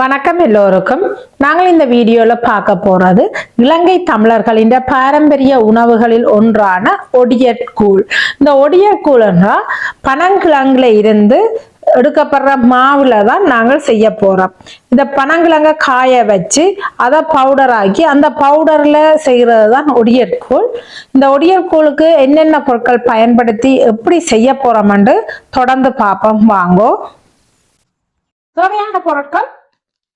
வணக்கம் எல்லோருக்கும். நாங்கள் இந்த வீடியோவில் பார்க்க போகிறது இலங்கை தமிழர்களின் பாரம்பரிய உணவுகளில் ஒன்றான ஒடியற்கூழ் இந்த ஒடியற்கூழ்னா பனங்கிழங்குல இருந்து எடுக்கப்படுற மாவுல தான் நாங்கள் செய்ய போகிறோம் இந்த பனங்கிழங்க காய வச்சு அதை பவுடர் ஆக்கி அந்த பவுடரில் செய்கிறது தான் ஒடியற்கூழ் இந்த ஒடியற்கூழுக்கு என்னென்ன பொருட்கள் பயன்படுத்தி எப்படி செய்ய போறோம்னு தொடர்ந்து பார்ப்போம். வாங்கோ. தேவையான பொருட்கள்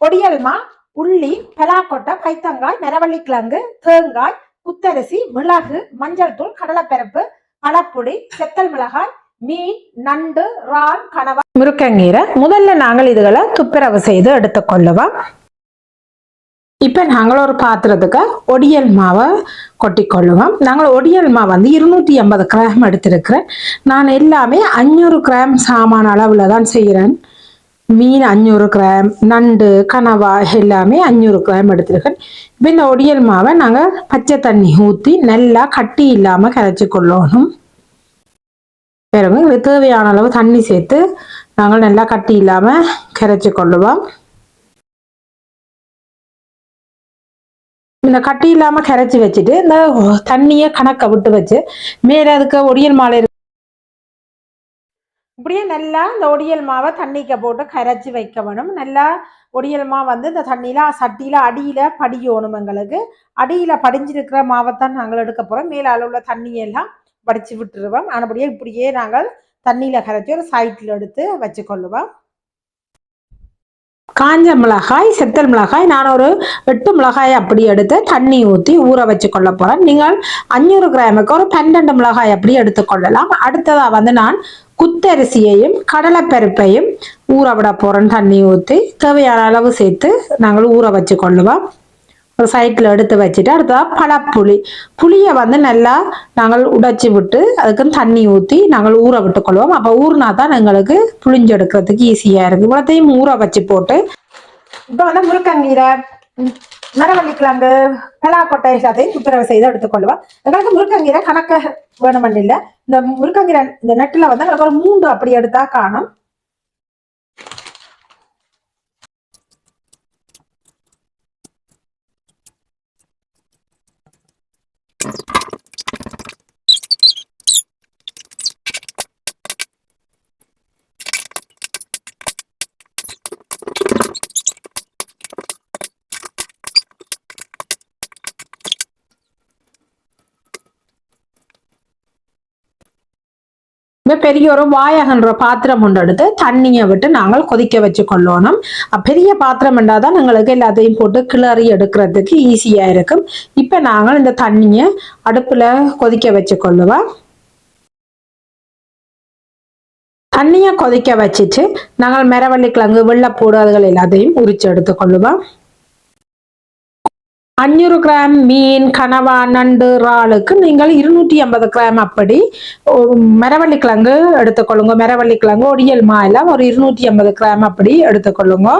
பொடியல்மா உள்ளி பலாக்கொட்டை பைத்தங்காய் நரவள்ளிக்கிழங்கு தேங்காய் புத்தரிசி மிளகு மஞ்சள் தூள் கடலைப்பருப்பு பழப்புடி செத்தல் மிளகாய் மீன் நண்டு இறால் கனவா முருக்கங்கீரை முதல்ல நாங்கள் இதுகளை துப்புரவு செய்து எடுத்துக்கொள்ளுவோம் இப்ப நாங்கள் ஒரு பாத்திரத்துக்கு ஒடியல் மாவை கொட்டிக்கொள்ளுவோம் நாங்கள் ஒடியல் மாவு வந்து இருநூத்தி எண்பது கிராம் எடுத்திருக்கிறேன். நான் எல்லாமே அஞ்சூறு கிராம் சாமான அளவுல தான் செய்கிறேன். மீன் அஞ்சூறு கிராம் நண்டு கனவா எல்லாமே அஞ்சூறு கிராம் எடுத்திருக்கேன். இப்போ இந்த ஒடியல் மாவை நாங்கள் பச்சை தண்ணி ஊற்றி நல்லா கட்டி இல்லாமல் கரைச்சி கொள்ளணும். பிறகு இது தேவையான அளவு தண்ணி சேர்த்து நாங்கள் நல்லா கட்டி இல்லாமல் கரைச்சி கொள்ளுவோம். இந்த கட்டி இல்லாமல் கரைச்சி வச்சுட்டு இந்த தண்ணியை கணக்கை விட்டு வச்சு மேலே அதுக்கு ஒடியல் மாலை இப்படியே நல்லா இந்த ஒடியல் மாவை தண்ணிக்க போட்டு கரைச்சி வைக்க வேணும். நல்லா ஒடியல் மாவு வந்து இந்த தண்ணியில் சட்டியில் அடியில் படியணும் எங்களுக்கு. அடியில் படிஞ்சிருக்கிற மாவைத்தான் நாங்கள் எடுக்க போகிறோம் மேல அளவுல தண்ணியெல்லாம் வடிச்சு விட்டுருவோம். ஆனபடியே இப்படியே நாங்கள் தண்ணியில் கரைச்சி ஒரு சைட்டில் எடுத்து வச்சுக்கொள்ளுவோம். காஞ்ச மிளகாய் செத்தல் மிளகாய் நான் ஒரு எட்டு மிளகாய் அப்படி எடுத்து தண்ணி ஊற்றி ஊற வச்சு கொள்ள போகிறேன் நீங்கள் அஞ்சூறு கிராமுக்கு ஒரு பன்னெண்டு மிளகாய் அப்படி எடுத்துக்கொள்ளலாம். அடுத்ததாக வந்து நான் குத்தரிசியையும் கடலைப்பருப்பையும் ஊற விட போகிறோம் தண்ணி ஊற்றி தேவையான அளவு சேர்த்து நாங்கள் ஊற வச்சு கொள்ளுவோம். ஒரு சைட்டில் எடுத்து வச்சுட்டு அடுத்ததாக பழப்புளி. புளியை வந்து நல்லா நாங்கள் உடைச்சி விட்டு அதுக்கு தண்ணி ஊற்றி நாங்கள் ஊற விட்டு கொள்வோம். அப்போ ஊறினா தான் எங்களுக்கு புளிஞ்சு எடுக்கிறதுக்கு ஈஸியாக இருக்குது இவ்வளோத்தையும் ஊற வச்சு போட்டு. இப்போ வந்து முருக்கங்கீரை மரவள்ளிக்கிழங்கு பலாக்கொட்டை எல்லாத்தையும் துப்புரவு செய்து எடுத்துக்கொள்வோம் எங்களுக்கு முருக்கங்கீரை கணக்க வேணுமென்னு இல்லை இந்த முருக்கங்கீரை இந்த நெட்டில் வந்து எங்களுக்கு ஒரு மூன்று அப்படி எடுத்தா காணும். இப்போ பெரிய ஒரு வாயகன்ற பாத்திரம் ஒன்று எடுத்து தண்ணியை விட்டு நாங்கள் கொதிக்க வச்சு கொள்ளணும் பெரிய பாத்திரம் என்றால் தான் எங்களுக்கு எல்லாத்தையும் போட்டு கிளறி எடுக்கிறதுக்கு ஈஸியாக இருக்கும். இப்போ நாங்கள் இந்த தண்ணியை அடுப்பில் கொதிக்க வச்சு கொள்ளுவோம் தண்ணியை கொதிக்க வச்சுட்டு நாங்கள் மரவள்ளி கிழங்கு வெள்ளைப்பூடு அதுகள் எல்லாத்தையும் உரிச்சு எடுத்துக்கொள்ளுவோம். அஞ்சூறு கிராம் மீன் கனவா நண்டு இறாலுக்கு நீங்கள் இருநூற்றி ஐம்பது கிராம் அப்படி மரவள்ளி கிழங்கு எடுத்துக்கொள்ளுங்க. மரவள்ளி கிழங்கு ஒடியல் மாயெல்லாம் ஒரு இருநூற்றி ஐம்பது கிராம் அப்படி எடுத்துக்கொள்ளுங்க.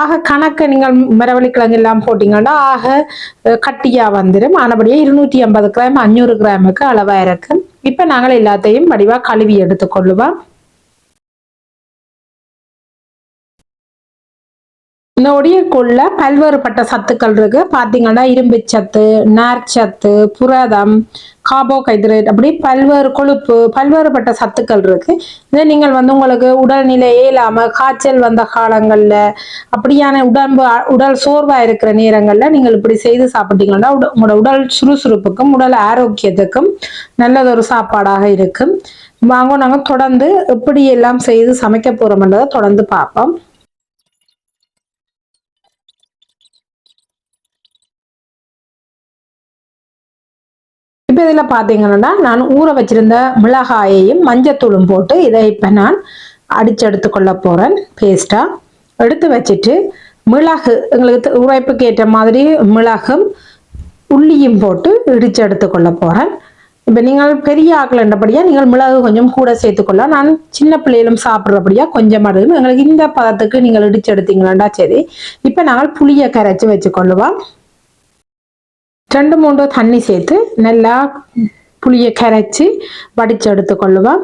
ஆக கணக்கு நீங்கள் மரவள்ளி கிழங்கு எல்லாம் போட்டீங்கன்னா ஆக கட்டியாக கட்டியா வந்துடும் ஆனபடியே இருநூற்றி ஐம்பது கிராம் அஞ்சூறு கிராமுக்கு அளவாக இருக்கு இப்போ நாங்கள் எல்லாத்தையும் வடிவாக கழுவி எடுத்துக்கொள்ளுவோம். இந்த ஒடியக்குள்ள பல்வேறுபட்ட சத்துக்கள் இருக்கு. பாத்தீங்கன்னா இரும்பு சத்து நார்ச்சத்து புரதம் கார்போஹைட்ரேட் அப்படி பல்வேறு கொழுப்பு பல்வேறுபட்ட சத்துக்கள் இருக்கு. இதை நீங்கள் வந்து உங்களுக்கு உடல்நிலை இல்லாம காய்ச்சல் வந்த காலங்கள்ல அப்படியான உடம்பு உடல் சோர்வா இருக்கிற நேரங்கள்ல நீங்கள் இப்படி செய்து சாப்பிட்டீங்கன்னா உட- உங்களோட உடல் சுறுசுறுப்புக்கும் உடல் ஆரோக்கியத்துக்கும் நல்லதொரு சாப்பாடாக இருக்கும். வாங்க நாங்கள் தொடர்ந்து எப்படி எல்லாம் செய்து சமைக்க போறோம்ன்றதை தொடர்ந்து பார்ப்போம். இப்போ இதில் பார்த்தீங்கன்னா நான் ஊற வச்சிருந்த மிளகாயையும் மஞ்சத்தூளும் போட்டு இதை இப்போ நான் அடிச்சு எடுத்துக்கொள்ள போகிறேன் பேஸ்ட்டாக எடுத்து வச்சுட்டு மிளகு எங்களுக்கு உரைப்புக்கு ஏற்ற மாதிரி மிளகும் உள்ளியும் போட்டு இடித்து எடுத்துக்கொள்ள போகிறேன் இப்போ நீங்கள் பெரிய ஆக்கலன்றபடியாக நீங்கள் மிளகு கொஞ்சம் கூட சேர்த்துக்கொள்ளலாம் நான் சின்ன பிள்ளைகளும் சாப்பிட்றபடியாக கொஞ்சம் அடுக்கும் எங்களுக்கு இந்த பதத்துக்கு நீங்கள் இடிச்சு எடுத்தீங்களாண்டா சரி. இப்போ நாங்கள் புளியை கரைச்சி வச்சுக்கொள்ளுவோம் ரெண்டு மூன்றோ தண்ணி சேர்த்து நல்லா புளியை கரைச்சி வடித்து எடுத்துக்கொள்ளுவோம்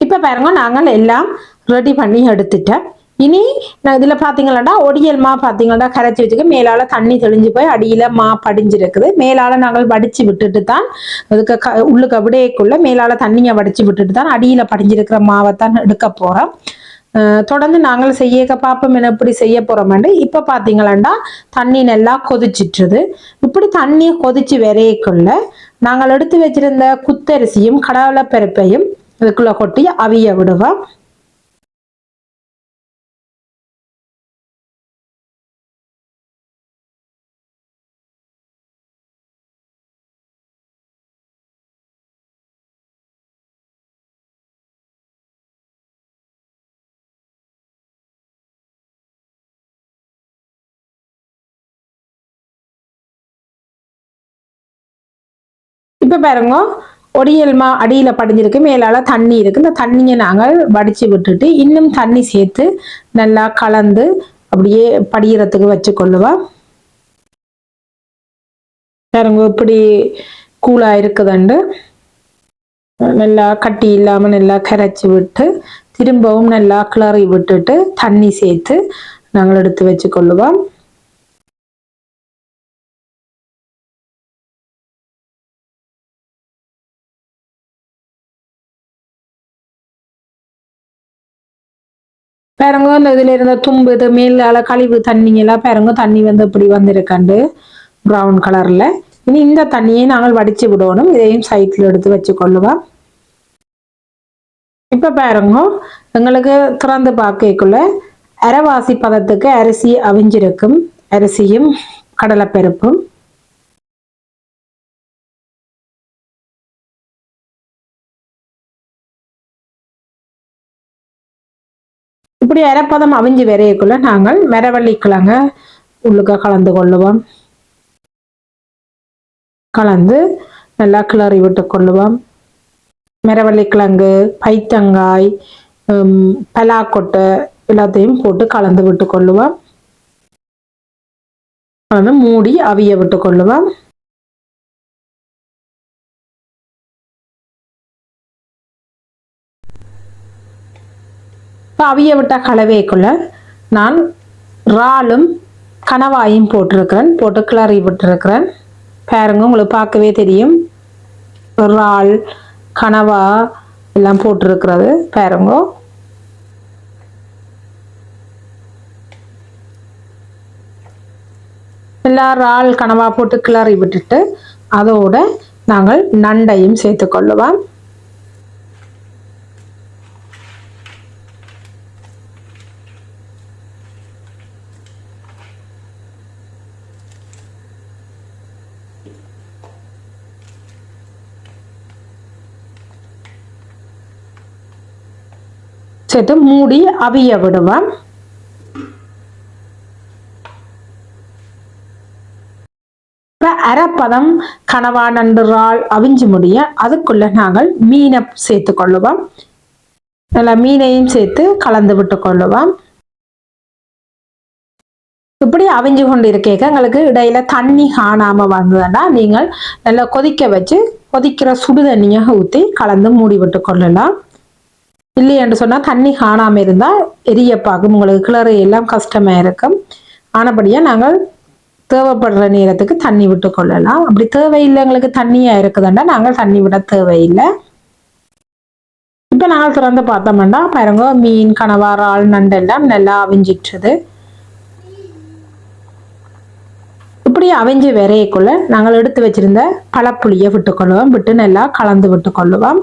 இப்போ பாருங்க நாங்கள் எல்லாம் ரெடி பண்ணி எடுத்துட்டேன் இனி நான் இதில் பார்த்தீங்களா ஒடியல் மா பார்த்தீங்கன்னா கரைச்சி வச்சுக்க மேலால் தண்ணி தெளிஞ்சு போய் அடியில் மா படிஞ்சிருக்குது. மேலால் நாங்கள் வடித்து விட்டுட்டு தான் அதுக்கு க உள்ளுக்கு அப்படியேக்குள்ள மேலால் தண்ணியை வடித்து விட்டுட்டு தான் அடியில் படிஞ்சிருக்கிற மாவை தான் எடுக்க போகிறோம் தொடர்ந்து நாங்கள் செய்ய பார்ப்போம் என இப்படி செய்ய போகிறோம்னு இப்போ பார்த்தீங்களாண்டா தண்ணி நல்லா கொதிச்சிட்டுருது. இப்படி தண்ணியை கொதிச்சு வரையக்குள்ள நாங்கள் எடுத்து வச்சிருந்த குத்தரிசியும் கடவுளப்பருப்பையும் இதுக்குள்ளே கொட்டி அவிய விடுவோம். இப்போ பாருங்க ஒடியல்மா அடியில் படிஞ்சிருக்கு மேலால் தண்ணி இருக்குது இந்த தண்ணியை நாங்கள் வடித்து விட்டுட்டு இன்னும் தண்ணி சேர்த்து நல்லா கலந்து அப்படியே படிகிறதுக்கு வச்சு கொள்ளுவோம் பாருங்க இப்படி கூலாக இருக்குதுண்டு. நல்லா கட்டி இல்லாமல் நல்லா கரைச்சி விட்டு திரும்பவும் நல்லா கிளறி விட்டுட்டு தண்ணி சேர்த்து நாங்கள் எடுத்து வச்சு பாருங்க இந்த இதுல இருந்த தும்பு இது மேலால கழிவு தண்ணிங்கெல்லாம் பாருங்க தண்ணி வந்து இப்படி வந்திருக்காண்டு ப்ரௌன் கலர்ல இனி இந்த தண்ணியை நாங்கள் வடிச்சு விடணும். இதையும் சைட்ல எடுத்து வச்சு கொள்ளுவோம் இப்ப பாருங்க எங்களுக்கு திறந்து பார்க்கக்குள்ள அரைவாசி பதத்துக்கு அரிசி அவிஞ்சிருக்கும். அரிசியும் கடலைப்பருப்பும். இப்படி அரைப்பதம் அவிஞ்சு விரையக்குள்ள நாங்கள் மரவள்ளி கிழங்க உள்ளுக்க கலந்து கொள்ளுவோம். கலந்து நல்லா கிளறி விட்டு கொள்ளுவோம். மரவள்ளி கிழங்கு பைத்தங்காய் பலாக்கொட்டை எல்லாத்தையும் போட்டு கலந்து விட்டு கொள்ளுவோம். கலந்து மூடி அவிய விட்டு கொள்ளுவோம். இப்போ அவிய விட்ட கலவைக்குள்ளே நான் இறாலும் கணவாயும் போட்டிருக்கிறேன் போட்டு கிளறி விட்டுருக்கிறேன். பாருங்க உங்களுக்கு பார்க்கவே தெரியும். இறால் கனவா எல்லாம் போட்டிருக்கிறது. பாருங்க. எல்லா இறால் கனவா போட்டு கிளறி விட்டுட்டு அதோட நாங்கள் நண்டையும் சேர்த்து சேர்த்துக்கொள்ளுவோம் சேர்த்து மூடி அவிய விடுவேன். அரைப்பதம் கனவா நன்றால் அவிஞ்சு முடிய அதுக்குள்ள நாங்கள் மீனை சேர்த்து கொள்ளுவோம். நல்லா மீனையும் சேர்த்து கலந்து விட்டு கொள்ளுவோம். இப்படி அவிஞ்சு கொண்டு இருக்கேக்க எங்களுக்கு இடையில தண்ணி காணாம வந்ததுன்னா நீங்கள் நல்லா கொதிக்க வச்சு கொதிக்கிற சுடுதண்ணியாக ஊற்றி கலந்து மூடி விட்டு கொள்ளலாம். இல்லை என்று சொன்னால் தண்ணி காணாமல் இருந்தால் எரியப்பாகும். உங்களுக்கு கிளறு எல்லாம் கஷ்டமாக இருக்கும். ஆனபடியாக நாங்கள் தேவைப்படுற நேரத்துக்கு தண்ணி விட்டு கொள்ளலாம். அப்படி தேவையில்லை எங்களுக்கு தண்ணியாக இருக்குதுன்னா நாங்கள் தண்ணி விட தேவையில்லை. இப்போ நாங்கள் திறந்து பார்த்தோம்னா பாருங்க மீன் கனவா இறால் நண்டெல்லாம் நல்லா அவிஞ்சிட்டுது. இப்படி அவிஞ்சு விரையக்குள்ள நாங்கள் எடுத்து வச்சிருந்த பழப்புளியை விட்டுக்கொள்ளுவோம் விட்டு நல்லா கலந்து விட்டுக்கொள்ளுவோம்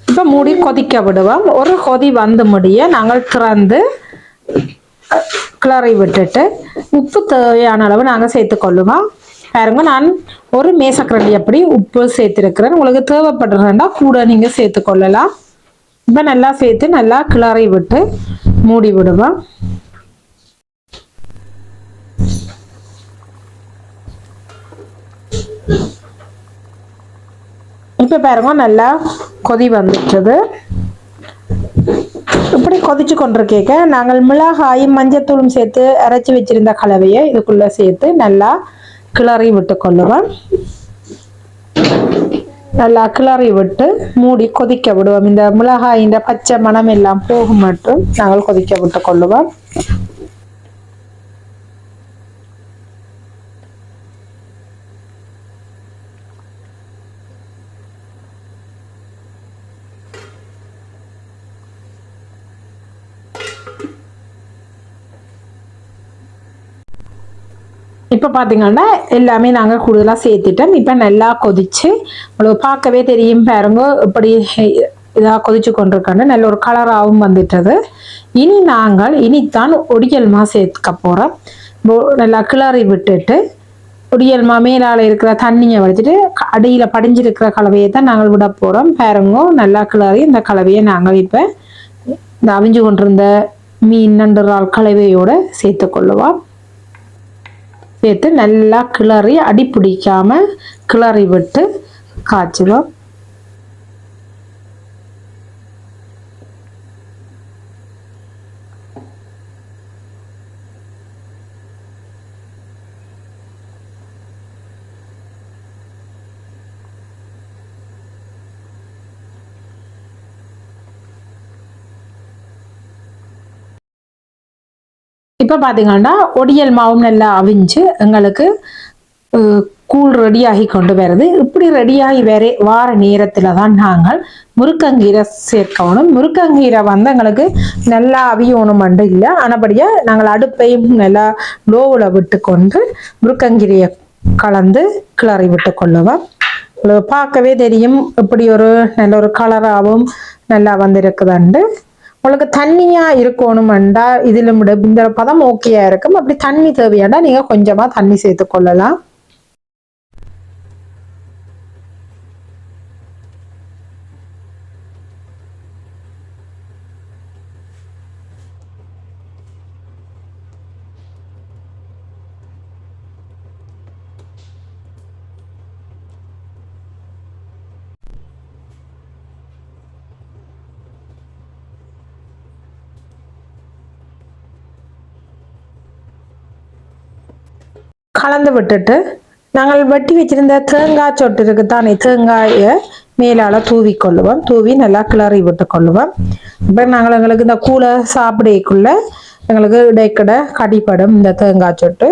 இப்போ மூடி கொதிக்க விடுவோம். ஒரு கொதி வந்து முடிய நாங்கள் திறந்து கிளறி விட்டுட்டு உப்பு தேவையான அளவு நாங்கள் சேர்த்துக்கொள்ளுவோம் பாருங்க நான் ஒரு மேசக்கரண்டி அப்படி உப்பு சேர்த்துருக்கிறேன். உங்களுக்கு தேவைப்படுறதுன்னா கூட நீங்கள் சேர்த்துக்கொள்ளலாம் இப்போ நல்லா சேர்த்து நல்லா கிளறி விட்டு மூடி விடுவோம். இப்போ பாருங்க நல்லா கொதி வந்துட்டது. இப்படி கொதிச்சு கொண்டிருக்கேக்க நாங்கள் மிளகாயும் மஞ்சத்தூளும் சேர்த்து அரைச்சி வச்சிருந்த கலவையை இதுக்குள்ள சேர்த்து நல்லா கிளறி விட்டு கொள்ளுவோம். நல்லா கிளறி விட்டு மூடி கொதிக்க விடுவோம். இந்த மிளகாயின் இந்த பச்சை மணம் எல்லாம் போகும் மட்டும் நாங்கள் கொதிக்க விட்டு கொள்ளுவோம். இப்போ பார்த்தீங்கன்னா எல்லாமே நாங்கள் கூடுதலாக சேர்த்துட்டோம். இப்போ நல்லா கொதிச்சு உங்களுக்கு பார்க்கவே தெரியும் பாருங்க இப்படி இதாக கொதிச்சு கொண்டிருக்காங்க. நல்ல ஒரு கலராகவும் வந்துட்டது. இனி நாங்கள் இனித்தான் ஒடியல்மா சேர்த்துக்க போகிறோம் நல்லா கிளறி விட்டுட்டு ஒடியல்மா மேலால் இருக்கிற தண்ணியை வடிச்சிட்டு அடியில் படிஞ்சிருக்கிற கலவையை தான் நாங்கள் விட போகிறோம் பாருங்க நல்லா கிளறி இந்த கலவையை நாங்கள் இப்போ இந்த அவிஞ்சு கொண்டிருந்த மீன் நண்டு கலவையோடு சேர்த்து கொள்ளுவோம். சேர்த்து நல்லா கிளறி அடி பிடிக்காமல் கிளறி விட்டு காய்ச்சுவோம் இப்போ பார்த்தீங்கன்னா ஒடியல் மாவும் நல்லா அவிஞ்சு எங்களுக்கு கூழ் ரெடியாகி கொண்டு வருது. இப்படி ரெடியாகி வரே வார நேரத்தில் தான் நாங்கள் முருக்கங்கீரை சேர்க்கணும். முருக்கங்கீரை வந்து எங்களுக்கு நல்லா அவியணும் மட்டும் இல்லை. ஆனபடியாக நாங்கள் அடுப்பையும் நல்லா லோவில் விட்டு கொண்டு முருக்கங்கீரையை கலந்து கிளறி விட்டு கொள்ளுவோம் பார்க்கவே தெரியும். இப்படி ஒரு நல்ல ஒரு கலராகவும் நல்லா வந்திருக்குதுண்டு. உங்களுக்கு தண்ணியா இருக்கணுமெண்டா இதுல இந்த பதம் ஓகேயா இருக்கும். அப்படி தண்ணி தேவையாண்டா நீங்க கொஞ்சமா தண்ணி சேர்த்து கொள்ளலாம் கலந்து விட்டுட்டு நாங்கள் வெட்டி வச்சிருந்த தேங்காய் சொட்டு இருக்கு தானே தேங்காயை மேலால தூவி கொள்ளுவோம். தூவி நல்லா கிளறி விட்டு கொள்ளுவோம். அப்புறம் நாங்கள் எங்களுக்கு இந்த கூலை சாப்பிடக்குள்ள எங்களுக்கு இடைக்கடை கடிப்படும் இந்த தேங்காய் சொட்டு.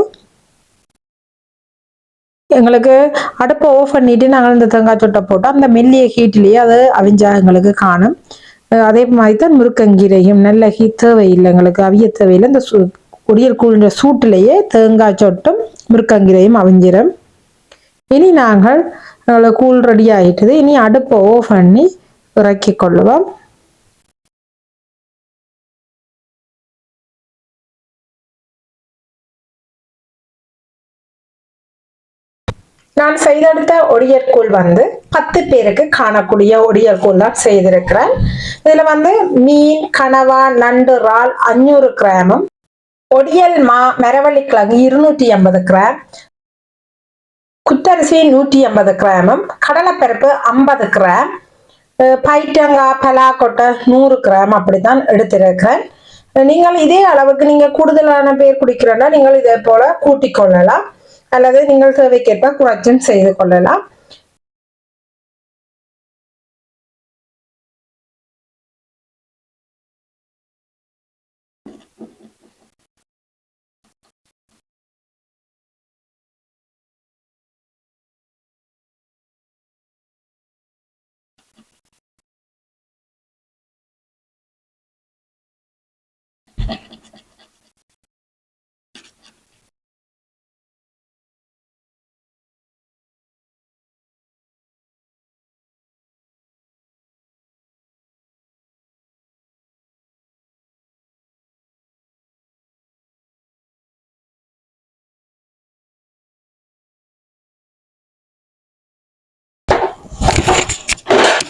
எங்களுக்கு அடுப்பை ஓஃப் பண்ணிட்டு நாங்கள் இந்த தேங்காய் சொட்டை போட்டோம் அந்த மெல்லிய ஹீட்லேயே அது அவிஞ்சா எங்களுக்கு காணும். அதே மாதிரி தான் முருக்கங்கீரையும் நல்ல ஹீட் தேவையில்லை எங்களுக்கு அவிய தேவையில்லை. இந்த குடியல் கூழ்ன்ற சூட்டிலேயே தேங்காய் சொட்டும் முருக்கங்கிரையும் அவிஞ்சிரும். இனி நாங்கள் கூழ் ரெடி ஆகிட்டது இனி அடுப்பை ஓஃப் பண்ணி இறக்கி கொள்ளுவோம். நான் செய்தெடுத்த ஒடியற்கூழ் வந்து பத்து பேருக்கு காணக்கூடிய ஒடியற்கூழ் தான் செய்திருக்கிறேன். இதுல வந்து மீன் கனவா நண்டு இறால் அஞ்சூறு கிராமும் ஒடியல் மா கிழங்கு இருநூற்றி ஐம்பது கிராம். குத்தரிசி நூற்றி ஐம்பது கிராமும் கடலைப்பருப்பு ஐம்பது கிராம். பைட்டங்காய் பலாக்கொட்டை நூறு கிராம் அப்படித்தான் எடுத்திருக்கிறேன். நீங்கள் இதே அளவுக்கு நீங்கள் கூடுதலான பேர் குடிக்கிறோன்னா நீங்கள் இதே போல் கூட்டிக் கொள்ளலாம். அல்லது நீங்கள் தேவைக்கேற்ப குறைச்சும் செய்து கொள்ளலாம்.